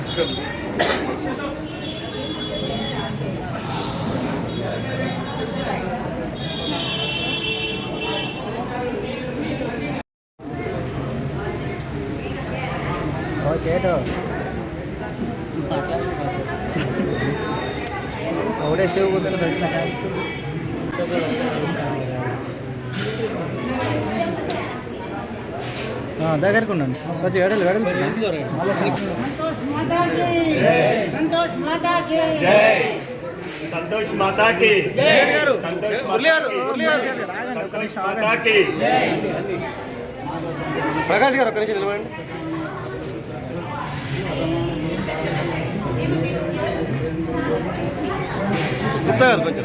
నమస్కారం చేటు ఒకటే శివ గుర్తులు దర్శనం దగ్గరకు ఉండండి. కొంచెం ఎడలు ఎడలు సంతోష్ మాతాకి. సంతోష్ సంతోష్ ప్రకాష్ గారు ఒక్క నిమిషం నిలబడండి. గుప్తా గారు కొంచెం.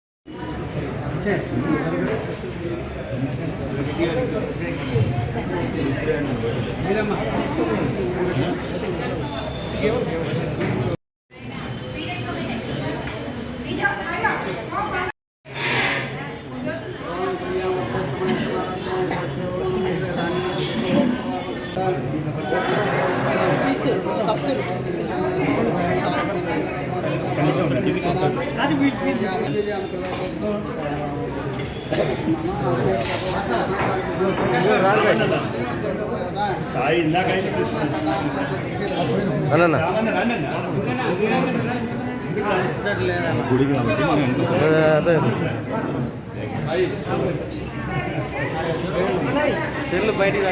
సాయి ఇందాక అయితే తీసుకున్నాను. అన్న రామన్న, రండి అన్న. అదే సెల్లు బయటికి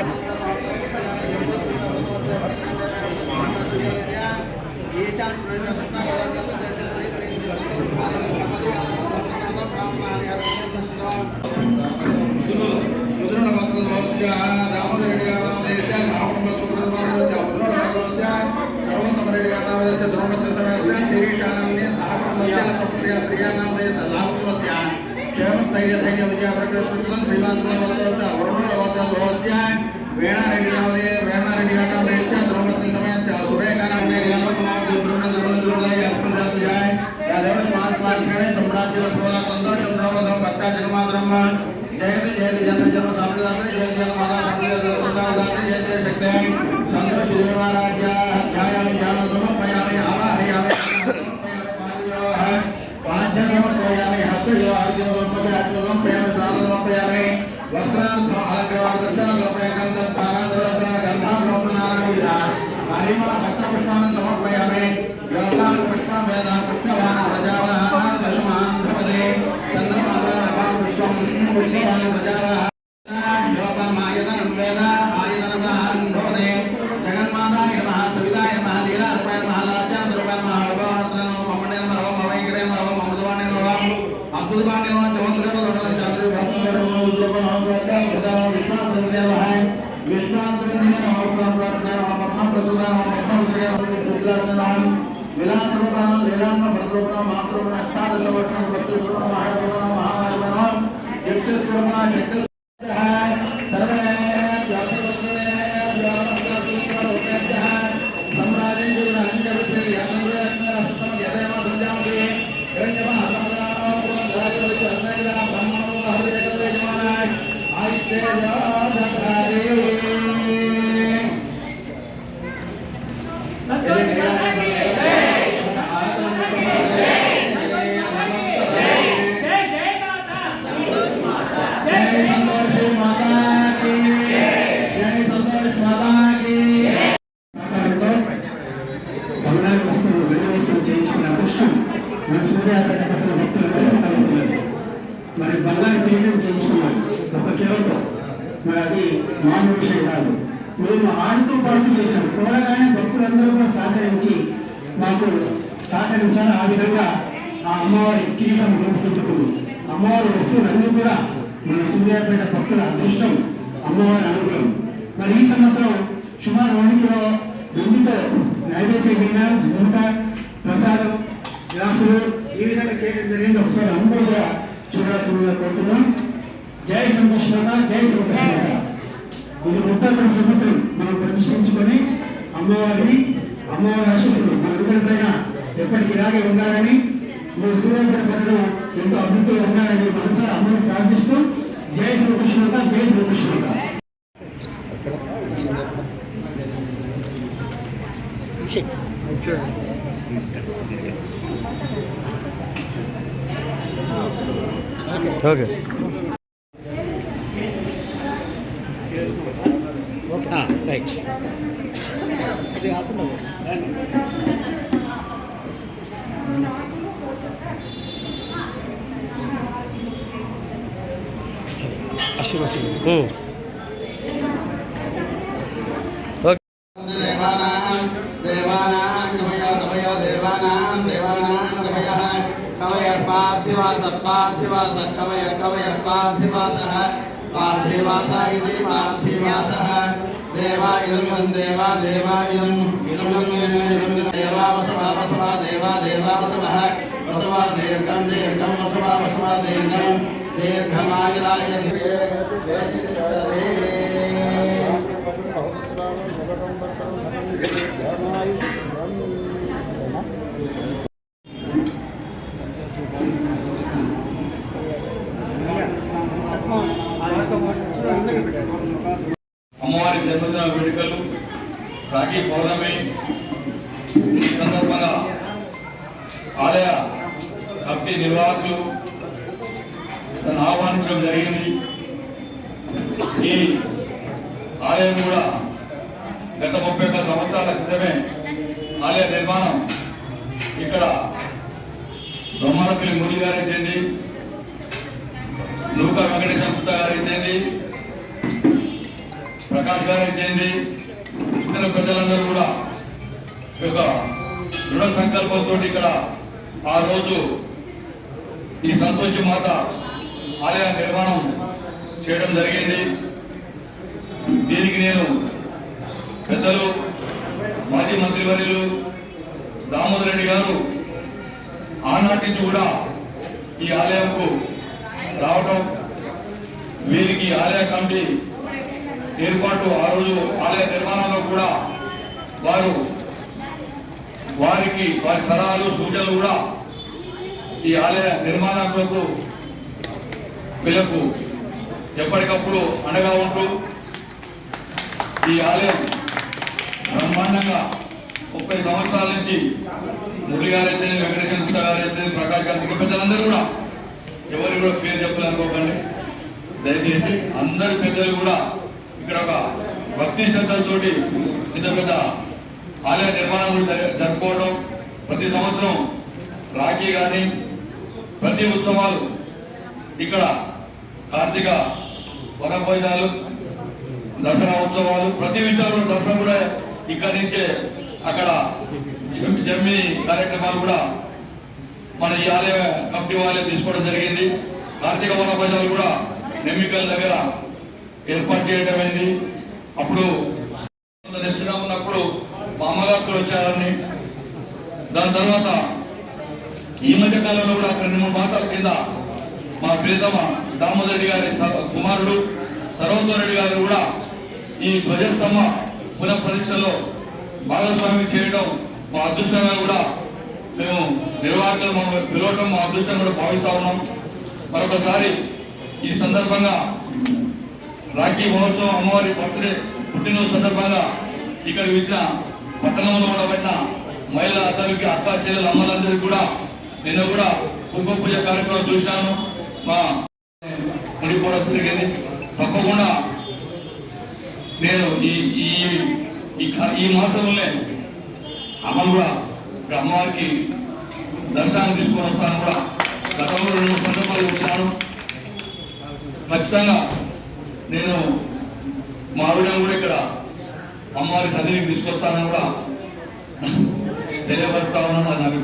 മുഖ്യം స్థైర్య ధైర్య విద్యా ప్రకృతి శ్రీమాన్ వేణారెడ్డి నామదే వేణారెడ్డి నామదే ద్రౌపది సమయస్య సురేఖానామనే రియామకుమార్ దిబ్రునంద రుణద్రుదయ అప్పందాత్యాయ యాదవ సమాజ్ పాల్స్కరే సంతోషం ద్రౌపదం భక్తాజన్మాద్రమ్మ జయతి జయతి జన్మ జన్మ సామ్రాజ్య హరిమల పత్ర సమర్పయామి యోగాన్ పుష్పం వేద పుష్పవాన్ ప్రజావాన్ దశమాన్ భవతే చంద్రమావాన్ పుష్పం పుష్పవాన్ ప్రజావాన్ యోగమాయతనం వేద ఆయతనవాన్ భవతే జగన్మాతాయ నమః సవితాయ నమః లీలారూపాయ నమః లాజ్యానందరూపాయ నమః భగవాన్ నమః మమ్మనే నమః మమ వైఖరే నమః అమృతవాణి నమః అద్భుతవాణి నమః చమత్కార చాతుర్య నమః ప్రధాన విశ్వాస నమః విలాసరూపానం లీలాన్న భద్రూపణం మాతృపణ సాధకవటం భక్తిరూపణ మహారూపణ అది మామూలు విషయం కాదు మేము ఆడుతూ పాడుతూ చేశాం. కూడగానే భక్తులందరూ కూడా సహకరించి మాకు సహకరించారు. ఆ విధంగా ఆ అమ్మవారి కిరీటం రూపుదిద్దుకుంది అమ్మవారి వస్తువులన్నీ కూడా మన సూర్యాపేట భక్తుల అదృష్టం అమ్మవారి అనుగ్రహం. మరి ఈ సంవత్సరం సుమారు రెండు కిలో వెండితో నైవేద్య గిన్నె మూట ప్రసాదం గ్లాసులు ఈ విధంగా చేయడం జరిగింది. ఒకసారి అందరూ కూడా చూడాల్సిందిగా కోరుతున్నాం. జై సంతోష్ జై సంతోష్ ఇది ముప్పై సంవత్సరం మనం ప్రతిష్ఠించుకొని అమ్మవారిని అమ్మవారి ఆశీస్సులు మనందరి పైన ఎప్పటికి ఇలాగే ఉండాలని మీ సూర్యాంతర పనులు ఎంతో అభివృద్ధిగా ఉన్నారని మనసారి అందరూ ప్రార్థిస్తూ జై శ్రీకృష్ణ జై శ్రీకృష్ణ ఓకే. হুম पार्थिवास कवय कवय पार्थिवासः पार्थिवास इति కవయ దేవా ఇదం దేవా దేవా ఇదం ఇదం ఇదం దేవా దేవా దేవా వసవ దీర్ఘం దీర్ఘం దీర్ఘం అమ్మవారి జన్మదిన వేడుకలు రాఖీ పౌర్ణమి ఈ సందర్భంగా ఆలయ కమిటీ నిర్వాహకులు నన్ను ఆహ్వానించడం జరిగింది. ఈ ఆలయం కూడా గత ముప్పై ఒక్క సంవత్సరాల క్రితమే ఆలయ నిర్మాణం ఇక్కడ బ్రహ్మానపల్లి ముడి గారు అయితేంది నూక వెంకటేశ్వర గుప్తా గారు అయితేంది ప్రకాష్ గారు ఏంటి ఇతర ప్రజలందరూ కూడా ఒక దృఢ సంకల్పంతో ఇక్కడ ఆ రోజు ఈ సంతోషి మాత ఆలయ నిర్మాణం చేయడం జరిగింది. దీనికి నేను పెద్దలు మాజీ మంత్రివర్యులు దామోదర్ రెడ్డి గారు ఆనాటి నుంచి కూడా ఈ ఆలయంకు రావడం వీరికి ఆలయ కమిటీ ఏర్పాటు ఆ రోజు ఆలయ నిర్మాణంలో కూడా వారు వారికి వారి సలహాలు సూచనలు కూడా ఈ ఆలయ నిర్మాణకులకు వీళ్ళకు ఎప్పటికప్పుడు అండగా ఉంటూ ఈ ఆలయం బ్రహ్మాండంగా ముప్పై సంవత్సరాల నుంచి మురళి గారైతే వెంకటేశ్వర గుప్త గారైతే ప్రకాష్ గారు ఇంకా పెద్దలందరూ కూడా ఎవరు కూడా పేరు చెప్పాలనుకోకండి దయచేసి అందరి పెద్దలు కూడా ఇక్కడ ఒక భక్తి శ్రద్ధలతో పెద్ద పెద్ద ఆలయ నిర్మాణం జరుపుకోవడం ప్రతి సంవత్సరం రాఖీ కానీ ప్రతి ఉత్సవాలు ఇక్కడ కార్తీక వనభోజనాలు దసరా ఉత్సవాలు ప్రతి విషయంలో దసరా కూడా ఇక్కడి నుంచే అక్కడ జమ్మి కార్యక్రమాలు కూడా మన ఈ ఆలయ కమిటీ వాళ్ళే తీసుకోవడం జరిగింది. కార్తీక వనభోజనాలు కూడా నెమ్మికల దగ్గర ఏర్పాటు చేయడం అయింది అప్పుడు దక్షిణ ఉన్నప్పుడు మా అమ్మగారు వచ్చారని దాని తర్వాత ఈ మధ్య కాలంలో కూడా రెండు మూడు మాసాల కింద మా ప్రియతమ దామోదర్ రెడ్డి గారి కుమారుడు సర్వోత్తర రెడ్డి గారు కూడా ఈ ధ్వజస్తంభ పునఃప్రతిష్టలో భాగస్వామి చేయడం మా అదృష్టంగా కూడా మేము నిర్వాహకులు పిలవటం మా అదృష్టం కూడా భావిస్తా ఉన్నాం. మరొకసారి ఈ సందర్భంగా రాఖీ మహోత్సవం అమ్మవారి బర్త్డే పుట్టినరోజు సందర్భంగా ఇక్కడికి వచ్చిన పట్టణంలో ఉండబడిన మహిళల అతనికి అక్క చెల్లెల అమ్మలందరికీ కూడా నిన్న కూడా కుంభ పూజ కార్యక్రమం చూశాను. మా ముడిపోవడం జరిగింది తప్పకుండా నేను ఈ ఈ ఈ మాసంలోనే అమ్మ కూడా అమ్మవారికి దర్శనం తీసుకొని వస్తాను కూడా గతంలో రెండు సందర్భాలు వచ్చాను ఖచ్చితంగా నేను మా ఆవిడను కూడా ఇక్కడ అమ్మవారి సన్నిధికి తీసుకొస్తానని కూడా తెలియపరుస్తా ఉన్నాను. నాకు